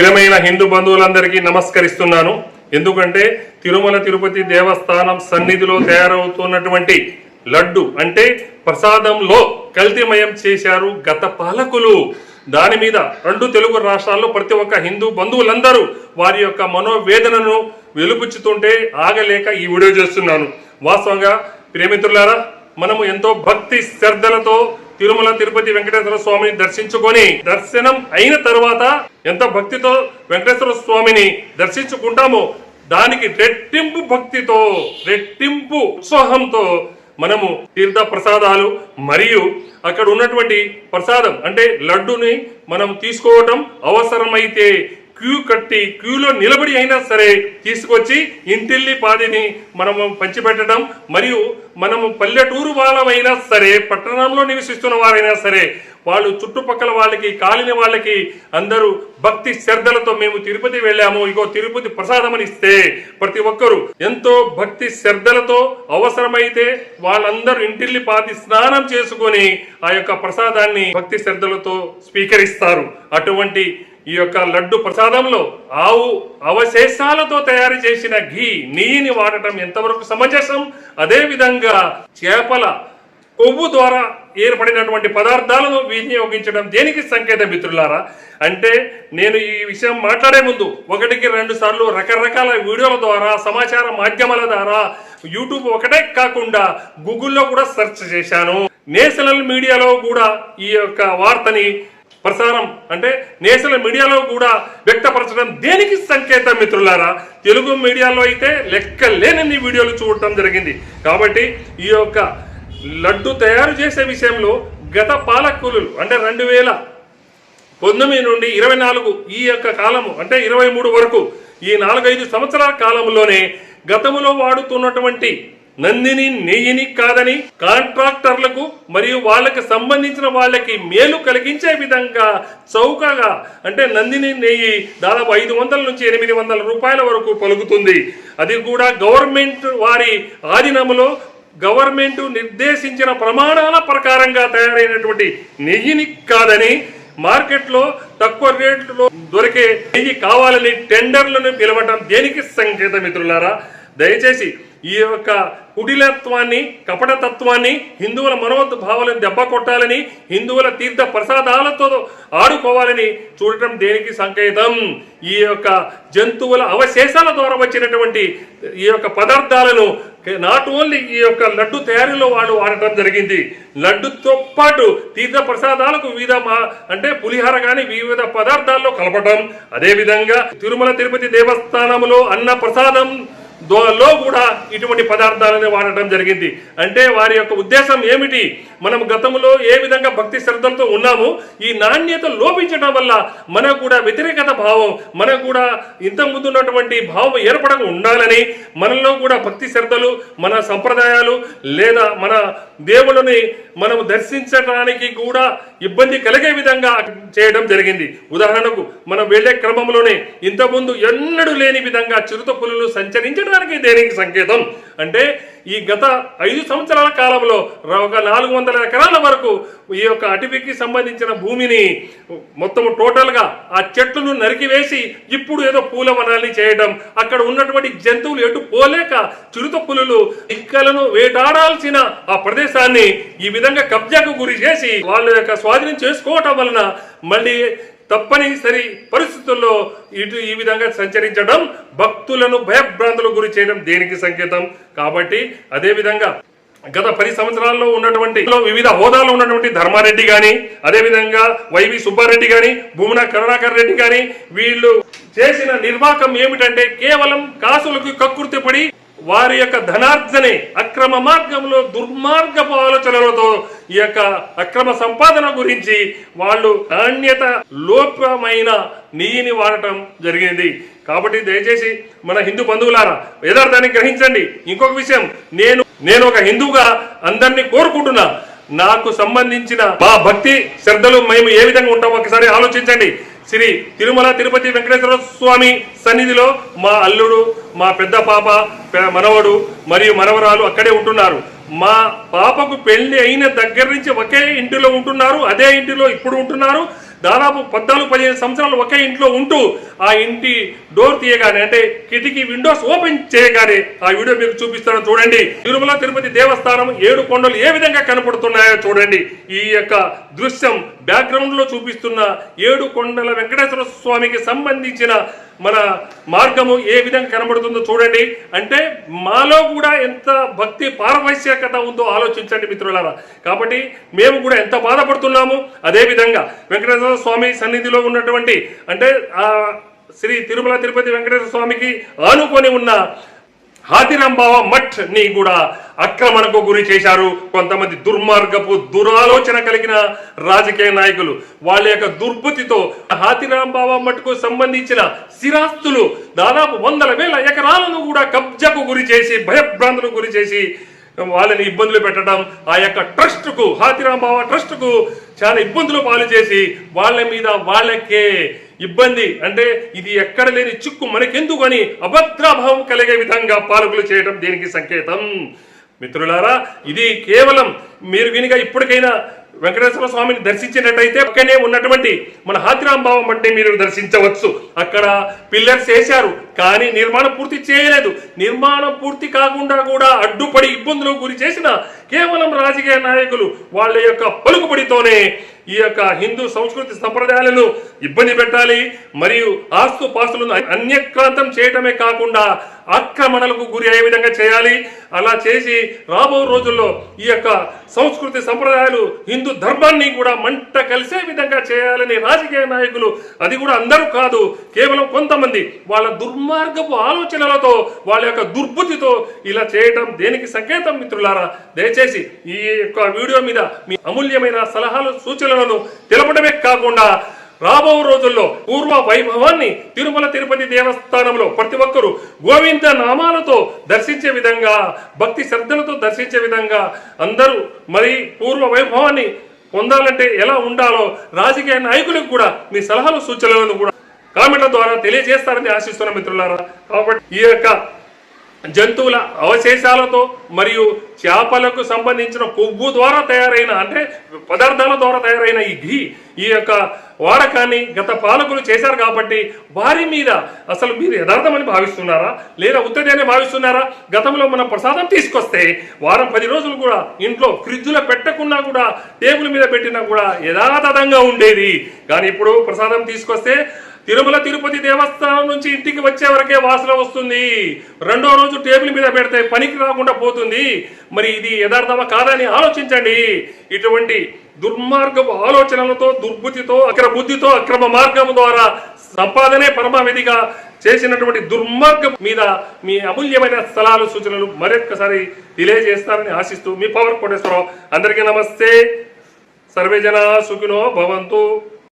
ప్రియమైన హిందూ బంధువులందరికీ నమస్కరిస్తున్నాను. ఎందుకంటే తిరుమల తిరుపతి దేవస్థానం సన్నిధిలో తయారవుతున్నటువంటి లడ్డు అంటే ప్రసాదంలో కల్తీమయం చేశారు గత పాలకులు. దాని మీద రెండు తెలుగు రాష్ట్రాల్లో ప్రతి ఒక్క హిందూ బంధువులందరూ వారి యొక్క మనోవేదనను వెలుపుచ్చుతుంటే ఆగలేక ఈ వీడియో చేస్తున్నాను. వాస్తవంగా ప్రియమిత్రులారా మనము ఎంతో భక్తి శ్రద్ధలతో తిరుమల తిరుపతి వెంకటేశ్వర స్వామిని దర్శించుకొని దర్శనం అయిన తర్వాత ఎంత భక్తితో వెంకటేశ్వర స్వామిని దర్శించుకుంటామో దానికి రెట్టింపు భక్తితో రెట్టింపు ఉత్సాహంతో మనము తీర్థ ప్రసాదాలు మరియు అక్కడ ఉన్నటువంటి ప్రసాదం అంటే లడ్డుని మనం తీసుకోవటం అవసరమైతే క్యూ కట్టి క్యూలో నిలబడి అయినా సరే తీసుకొచ్చి ఇంటిల్లి పాదిని మనము పంచిపెట్టడం మరియు మనము పల్లెటూరు వాళ్ళమైనా సరే పట్టణంలో నివసిస్తున్న వారైనా సరే వాళ్ళు చుట్టుపక్కల వాళ్ళకి కాలిన వాళ్ళకి అందరూ భక్తి శ్రద్ధలతో మేము తిరుపతి వెళ్ళాము. ఇగో తిరుపతి ప్రసాదం అని ఇస్తే ప్రతి ఒక్కరూ ఎంతో భక్తి శ్రద్ధలతో అవసరమైతే వాళ్ళందరూ ఇంటిల్లి పాతి స్నానం చేసుకొని ఆ యొక్క ప్రసాదాన్ని భక్తి శ్రద్ధలతో స్వీకరిస్తారు. అటువంటి ఈ యొక్క లడ్డు ప్రసాదంలో ఆవు అవశేషాలతో తయారు చేసిన ఘీ నెయ్యిని వాడటం ఎంతవరకు సమంజసం? అదేవిధంగా చేపల కొవ్వు ద్వారా ఏర్పడినటువంటి పదార్థాలను వినియోగించడం దేనికి సంకేత మిత్రులారా? అంటే నేను ఈ విషయం మాట్లాడే ముందు ఒకటికి రెండు సార్లు రకరకాల వీడియోల ద్వారా సమాచార మాధ్యమాల ద్వారా యూట్యూబ్ ఒకటే కాకుండా గూగుల్లో కూడా సెర్చ్ చేశాను. నేషనల్ మీడియాలో కూడా ఈ యొక్క వార్తని ప్రసారం అంటే నేషనల్ మీడియాలో కూడా వ్యక్తపరచడం దేనికి సంకేతం మిత్రులారా? తెలుగు మీడియాలో అయితే లెక్క లేనన్ని వీడియోలు చూడటం జరిగింది. కాబట్టి ఈ యొక్క లడ్డు తయారు చేసే విషయంలో గత పాలకులు అంటే రెండు వేల పంతొమ్మిది నుండి ఇరవై నాలుగు ఈ యొక్క కాలము అంటే ఇరవై మూడు వరకు ఈ నాలుగైదు సంవత్సరాల కాలంలోనే గతములో వాడుతున్నటువంటి నందిని నెయ్యిని కాదని కాంట్రాక్టర్లకు మరియు వాళ్ళకి సంబంధించిన వాళ్ళకి మేలు కలిగించే విధంగా చౌకగా అంటే నందిని నెయ్యి దాదాపు ఐదు వందల నుంచి ఎనిమిది వందల రూపాయల వరకు పలుకుతుంది. అది కూడా గవర్నమెంట్ వారి ఆధీనంలో గవర్నమెంట్ నిర్దేశించిన ప్రమాణాల ప్రకారంగా తయారైనటువంటి నెయ్యిని కాదని మార్కెట్లో తక్కువ రేట్లో దొరికే నెయ్యి కావాలని టెండర్లను పిలవటం దేనికి సంకేత మిత్రులారా? దయచేసి ఈ యొక్క కుటిలత్వాన్ని కపటతత్వాన్ని హిందువుల మనోభావాలను దెబ్బ కొట్టాలని హిందువుల తీర్థ ప్రసాదాలతో ఆడుకోవాలని చూడటం దేనికి సంకేతం? ఈ యొక్క జంతువుల అవశేషాల ద్వారా వచ్చినటువంటి ఈ యొక్క పదార్థాలను నాట్ ఓన్లీ ఈ యొక్క లడ్డు తయారీలో వాళ్ళు వాడటం జరిగింది. లడ్డుతో పాటు తీర్థ ప్రసాదాలకు వివిధ అంటే పులిహార కానీ వివిధ పదార్థాల్లో కలపటం. అదేవిధంగా తిరుమల తిరుపతి దేవస్థానంలో అన్న ప్రసాదం లో కూడా ఇటువంటి పదార్థాలను వాడటం జరిగింది. అంటే వారి యొక్క ఉద్దేశం ఏమిటి? మనం గతంలో ఏ విధంగా భక్తి శ్రద్ధలతో ఉన్నాము ఈ నాణ్యత లోపించడం వల్ల మనకు కూడా వ్యతిరేకత భావం మనకు కూడా ఇంత ముందు ఉన్నటువంటి భావం ఏర్పడక ఉండాలని మనలో కూడా భక్తి శ్రద్ధలు మన సంప్రదాయాలు లేదా మన దేవుళ్ళని మనం దర్శించడానికి కూడా ఇబ్బంది కలిగే విధంగా చేయడం జరిగింది. ఉదాహరణకు మనం వెళ్ళే క్రమంలోనే ఇంతకుముందు ఎన్నడూ లేని విధంగా చిరుత పులులు సంచరించడానికి దేనికి సంకేతం? అంటే ఈ గత ఐదు సంవత్సరాల కాలంలో ఒక నాలుగు వందల ఎకరాల వరకు ఈ యొక్క అటవీకి సంబంధించిన భూమిని మొత్తం టోటల్గా ఆ చెట్లను నరికివేసి ఇప్పుడు ఏదో పూల వనాల్ని చేయడం అక్కడ ఉన్నటువంటి జంతువులు ఎటు పోలేక చిరుత పులులు ఇక్కలను వేటాడాల్సిన ఆ ప్రదేశాన్ని ఈ విధంగా కబ్జాకు గురి చేసి వాళ్ళ యొక్క స్వాధీనం చేసుకోవటం వలన మళ్ళీ తప్పనిసరి పరిస్థితుల్లో ఇటు ఈ విధంగా సంచరించడం భక్తులను భయభ్రాంతులకు గురి చేయడం దేనికి సంకేతం? కాబట్టి అదే విధంగా గత పది సంవత్సరాల్లో ఉన్నటువంటి వివిధ హోదాలో ఉన్నటువంటి ధర్మారెడ్డి గాని అదే విధంగా వైవి సుబ్బారెడ్డి కానీ భూమన కరుణాకర్ రెడ్డి కానీ వీళ్ళు చేసిన నిర్వాకం ఏమిటంటే కేవలం కాసులకు కక్కుర్తిపడి వారి యొక్క ధనార్జనే అక్రమ మార్గంలో దుర్మార్గపు ఆలోచనలతో ఈ యొక్క అక్రమ సంపాదన గురించి వాళ్ళు నాణ్యత లోపమైన నీని వాడటం జరిగింది. కాబట్టి దయచేసి మన హిందూ బంధువులారా యథార్థాన్ని గ్రహించండి. ఇంకొక విషయం నేను నేను ఒక హిందువుగా అందరినీ కోరుకుంటున్నా. నాకు సంబంధించిన మా భక్తి శ్రద్ధలు మేము ఏ విధంగా ఉంటామో ఒకసారి ఆలోచించండి. శ్రీ తిరుమల తిరుపతి వెంకటేశ్వర స్వామి సన్నిధిలో మా అల్లుడు మా పెద్ద పాప మనవడు మరియు మనవరాలు అక్కడే ఉంటున్నారు. మా పాపకు పెళ్ళి అయిన దగ్గర నుంచి ఒకే ఇంటిలో ఉంటున్నారు అదే ఇంటిలో ఇప్పుడు ఉంటున్నారు. దాదాపు పద్నాలుగు పదిహేను సంవత్సరాలు ఒకే ఇంట్లో ఉంటూ ఆ ఇంటి డోర్ తీయగానే అంటే కిటికీ విండోస్ ఓపెన్ చేయగానే ఆ వీడియో మీకు చూపిస్తాను చూడండి. తిరుమల తిరుపతి దేవస్థానం ఏడు కొండలు ఏ విధంగా కనపడుతున్నాయో చూడండి. ఈ యొక్క దృశ్యం బ్యాక్గ్రౌండ్లో చూపిస్తున్న ఏడు కొండల వెంకటేశ్వర స్వామికి సంబంధించిన మన మార్గము ఏ విధంగా కనబడుతుందో చూడండి. అంటే మాలో కూడా ఎంత భక్తి పారవశ్యకత ఉందో ఆలోచించండి మిత్రులారా. కాబట్టి మేము కూడా ఎంత బాధపడుతున్నాము అదే విధంగా వెంకటేశ్వర స్వామి సన్నిధిలో ఉన్నటువంటి అంటే ఆ శ్రీ తిరుమల తిరుపతి వెంకటేశ్వర స్వామికి ఆనుకొని ఉన్న హాతిరాంబావ మఠ్ని కూడా ఆక్రమణకు గురి చేశారు. కొంతమంది దుర్మార్గపు దురాలోచన కలిగిన రాజకీయ నాయకులు వాళ్ళ యొక్క దుర్బుద్ధితో హాతిరాంబావ మఠ్కు సంబంధించిన స్థిరాస్తులు దాదాపు వందల వేల ఎకరాలను కూడా కబ్జాకు గురి చేసి భయభ్రాంతులకు గురి చేసి వాళ్ళని ఇబ్బందులు పెట్టడం ఆ యొక్క ట్రస్ట్కు హాతిరాంబావ ట్రస్ట్కు చాలా ఇబ్బందులు పాలు చేసి వాళ్ళ మీద వాళ్ళకే ఇబ్బంది. అంటే ఇది ఎక్కడ లేని చిక్కు మనకెందుకు అని అభద్రాభావం కలిగే విధంగా పాలకులు చేయడం దీనికి సంకేతం. మిత్రులారా ఇది కేవలం మీరు వినిగా ఇప్పటికైనా వెంకటేశ్వర స్వామిని దర్శించినట్టయితే పక్కనే ఉన్నటువంటి మన హాతిరాంబావం అంటే మీరు దర్శించవచ్చు. అక్కడ పిల్లర్స్ వేశారు కానీ నిర్మాణం పూర్తి చేయలేదు. నిర్మాణం పూర్తి కాకుండా కూడా అడ్డుపడి ఇబ్బందులకు గురి చేసిన కేవలం రాజకీయ నాయకులు వాళ్ళ యొక్క పలుకుబడితోనే ఈ యొక్క హిందూ సంస్కృతి సంప్రదాయాలను ఇబ్బంది పెట్టాలి మరియు ఆస్తు పాస్తులను అన్యక్రాంతం చేయటమే కాకుండా ఆక్రమణలకు గురి అయ్యే విధంగా చేయాలి. అలా చేసి రాబో రోజుల్లో ఈ యొక్క సంస్కృతి సంప్రదాయాలు హిందూ ధర్మాన్ని కూడా మంట కలిసే విధంగా చేయాలని రాజకీయ నాయకులు అది కూడా అందరూ కాదు కేవలం కొంతమంది వాళ్ళ దుర్మార్గపు ఆలోచనలతో వాళ్ళ యొక్క దుర్బుద్ధితో ఇలా చేయటం దేనికి సంకేతం మిత్రులారా? దయచేసి ఈ యొక్క వీడియో మీద మీ అమూల్యమైన సలహాలు సూచనలను తెలపడమే కాకుండా రాబో రోజుల్లో పూర్వ వైభవాన్ని తిరుమల తిరుపతి దేవస్థానంలో ప్రతి ఒక్కరూ గోవింద నామాలతో దర్శించే విధంగా భక్తి శ్రద్ధలతో దర్శించే విధంగా అందరూ మరి పూర్వ వైభవాన్ని పొందాలంటే ఎలా ఉండాలో రాజకీయ నాయకులకు కూడా మీ సలహాలు సూచనలను కూడా కామెంట్ల ద్వారా తెలియజేస్తారని ఆశిస్తున్న మిత్రులారా. కాబట్టి ఈ యొక్క జంతువుల అవశేషాలతో మరియు చేపలకు సంబంధించిన కొవ్వు ద్వారా తయారైన అంటే పదార్థాల ద్వారా తయారైన ఈ ఘీ ఈ యొక్క వాడకాన్ని గత పాలకులు చేశారు కాబట్టి వారి మీద అసలు మీరు యథార్థమని భావిస్తున్నారా? లేదా ఉత్తది అని భావిస్తున్నారా? గతంలో మనం ప్రసాదం తీసుకొస్తే వారం పది రోజులు కూడా ఇంట్లో ఫ్రిడ్జ్లో పెట్టకున్నా కూడా టేబుల్ మీద పెట్టినా కూడా యథాతథంగా ఉండేది. కానీ ఇప్పుడు ప్రసాదం తీసుకొస్తే తిరుమల తిరుపతి దేవస్థానం నుంచి ఇంటికి వచ్చే వరకే వాసన వస్తుంది. రెండో రోజు టేబుల్ మీద పెడితే పనికి రాకుండా పోతుంది. మరి ఇది యథార్థమా కాదని ఆలోచించండి. ఇటువంటి దుర్మార్గపు ఆలోచనలతో దుర్బుద్ధితో అక్ర బుద్ధితో అక్రమ మార్గం ద్వారా సంపాదనే పరమావిధిగా చేసినటువంటి దుర్మార్గం మీద మీ అమూల్యమైన స్థలాలు సూచనలు మరొక్కసారి తెలియజేస్తారని ఆశిస్తూ మీ పవర్ కోటేశ్వరరావు. అందరికీ నమస్తే. సర్వేజన సుఖినో భవంతు.